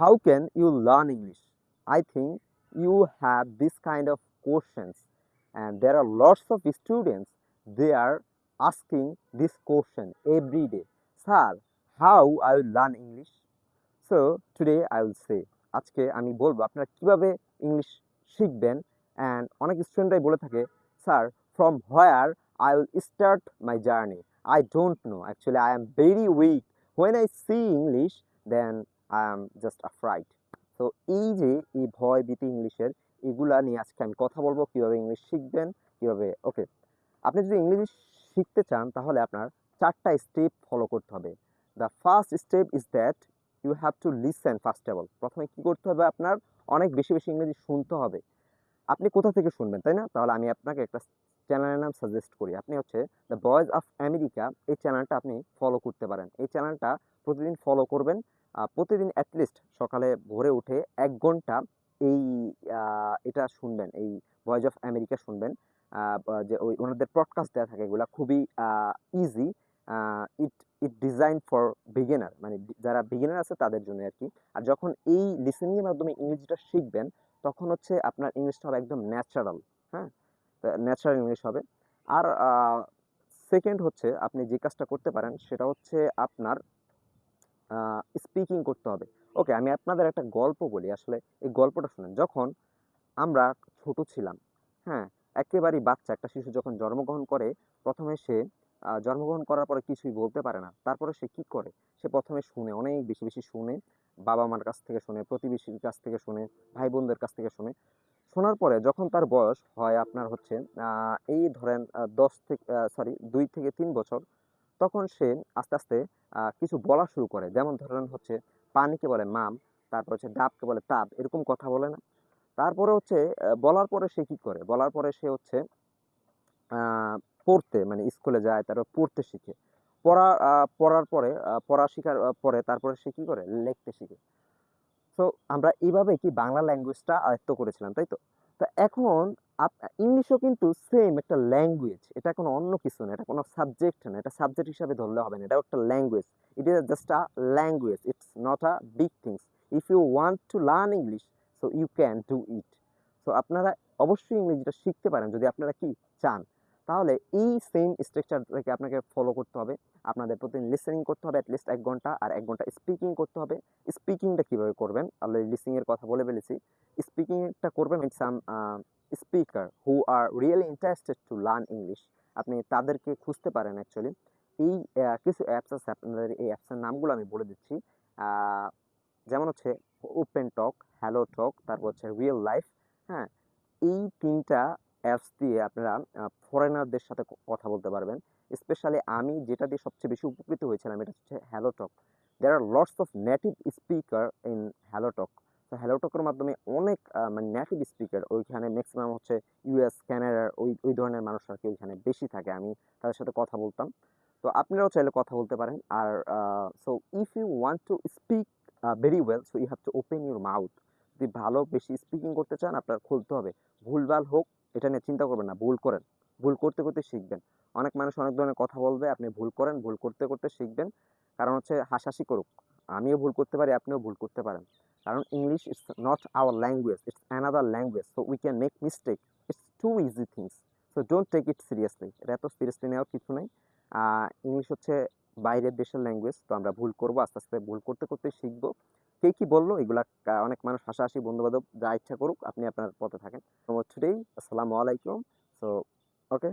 how can you learn English? I think you have this kind of questions, and there are lots of students they are asking this question every day. Sir, how I will learn English? So today I will say আজকে আমি বলব আপনারা কীভাবে English শিখবেন and অনেক স্টুডেন্টরাই বলে থাকে sir from where I will start my journey I don't know actually I am very weak when I see English then I am just afraid তো এই যে এই ভয় ভীতি ইংলিশের, এগুলা নিয়ে আজকে আমি কথা বলব, কীভাবে ইংলিশ শিখবেন, কীভাবে ওকে আপনি যদি ইংলিশ শিখতে চান, তাহলে আপনার চারটা স্টেপ ফলো করতে হবে। The first step is that you have to listen first of all প্রথমে কী করতে হবে আপনার? অনেক বেশি বেশি ইংরেজি শুনতে হবে। আপনি কোথা থেকে শুনবেন, তাই না? তাহলে আমি আপনাকে একটা চ্যানেলের নাম সাজেস্ট করি। আপনি হচ্ছে দ্য বয়েজ অফ আমেরিকা এই চ্যানেলটা আপনি ফলো করতে পারেন। এই চ্যানেলটা প্রতিদিন ফলো করবেন। প্রতিদিন অ্যাটলিস্ট সকালে ভোরে উঠে এক ঘণ্টা এই এটা শুনবেন। এই ভয়েস অফ আমেরিকা শুনবেন। যে ওই ওনাদের পডকাস্ট দেওয়া থাকে এগুলো খুবই easy it it design for beginner মানে যারা বিগিনার আছে তাদের জন্য আর কি। আর যখন এই লিসেনিংয়ের মাধ্যমে ইংরেজিটা শিখবেন, তখন হচ্ছে আপনার ইংলিশটা হবে একদম ন্যাচারাল হ্যাঁ? ন্যাচারাল ইংলিশ হবে। আর সেকেন্ড হচ্ছে আপনি যে কাজটা করতে পারেন সেটা হচ্ছে আপনার স্পিকিং করতে হবে। ওকে আমি আপনাদের একটা গল্প বলি। আসলে এই গল্পটা শুনেন। যখন আমরা ছোট ছিলাম হ্যাঁ একেবারেই বাচ্চা, একটা শিশু যখন জন্মগ্রহণ করে, প্রথমে সে জন্মগ্রহণ করার পরে কিছুই বলতে পারে না। তারপরে সে কি করে? সে প্রথমে শুনে, অনেক বেশি বেশি শুনে বাবা মার কাছ থেকে শুনে, প্রতিবেশীর কাছ থেকে শুনে ভাই বোনদের কাছ থেকে শুনে শোনার পরে যখন তার বয়স হয় আপনার হচ্ছে এই ধরেন দশ থেকে সরি দুই থেকে তিন বছর, তখন সে আস্তে আস্তে কিছু বলা শুরু করে। যেমন ধরেন হচ্ছে, পানিকে বলে মাম, তারপর হচ্ছে ডাবকে বলে তাপ এরকম কথা বলে না। তারপরে হচ্ছে বলার পরে সে কি করে? বলার পরে সে হচ্ছে পড়তে মানে স্কুলে যায়, তারপর পড়তে শিখে। পড়া পড়ার পরে পড়া শেখার পরে তারপরে সে কি করে? লিখতে শিখে। তো আমরা এইভাবে কি বাংলা ল্যাঙ্গুয়েজটা আয়ত্ত করেছিলাম, তাই তো? তো এখন ইংলিশও কিন্তু সেম একটা ল্যাঙ্গুয়েজ এটা কোনো অন্য কিছু না, এটা কোনো সাবজেক্ট না, এটা সাবজেক্ট হিসাবে ধরলে হবে না এটা একটা language it is just a language it's not a big things if you want to learn English so you can do it so আপনারা অবশ্যই ইংরেজিটা শিখতে পারেন, যদি আপনারা কি চান। তাহলে এই সেম স্ট্রাকচারটাকে আপনাকে ফলো করতে হবে। আপনাদের প্রতিদিন লিসেনিং করতে হবে অ্যাটলিস্ট এক ঘণ্টা, আর এক ঘণ্টা স্পিকিং করতে হবে। স্পিকিংটা কীভাবে করবেন? অলরেডি লিসিং এর কথা বলে ফেলেছি। স্পিকিংটা করবেন some speaker who are really interested to learn English আপনি তাদেরকে খুঁজতে পারেন অ্যাকচুয়ালি এই কিছু অ্যাপস আছে, আপনাদের এই অ্যাপসের নামগুলো আমি বলে দিচ্ছি। যেমন হচ্ছে ওপেন টক হ্যালো টক তারপর হচ্ছে রিয়েল লাইফ হ্যাঁ? এই তিনটা অ্যাপস দিয়ে আপনারা ফরেনারদের সাথে কথা বলতে পারবেন। স্পেশালি আমি যেটা দিয়ে সবচেয়ে বেশি উপকৃত হয়েছিলাম, এটা হচ্ছে hello talk there are lots of native speaker in hello talk তো হ্যালো টকের মাধ্যমে অনেক মানে নেটিভ স্পিকার ওইখানে ম্যাক্সিমাম হচ্ছে ইউএস ক্যানাডার ওই ওই ধরনের মানুষ আর কি ওইখানে বেশি থাকে। আমি তাদের সাথে কথা বলতাম। তো আপনারাও চাইলে কথা বলতে পারেন। আর so if you want to speak very well so you have to open your mouth যদি ভালো বেশি স্পিকিং করতে চান, আপনার খুলতে হবে। ভুলভাল হোক এটা নিয়ে চিন্তা করবেন না, ভুল করেন। ভুল করতে করতে শিখবেন। অনেক মানুষ অনেক ধরনের কথা বলবে, আপনি ভুল করেন, ভুল করতে করতে শিখবেন। কারণ হচ্ছে হাসাহাসি করুক। আমিও ভুল করতে পারি, আপনিও ভুল করতে পারেন। কারণ English it's not our language it's another language so we can make mistake it's too easy things so don't take it seriously এটা এত সিরিয়াসলি নেওয়ার কিছু নেই। ইংলিশ হচ্ছে বাইরের দেশের ল্যাঙ্গুয়েজ তো আমরা ভুল করব, আস্তে আস্তে ভুল করতে করতে শিখব। কে কি বলল, এগুলা অনেক মানুষ হাসাহাসি বন্ধু বান্ধব যা ইচ্ছা করুক, আপনি আপনার পথে থাকেন। টুডেই আসসালামু আলাইকুম। So okay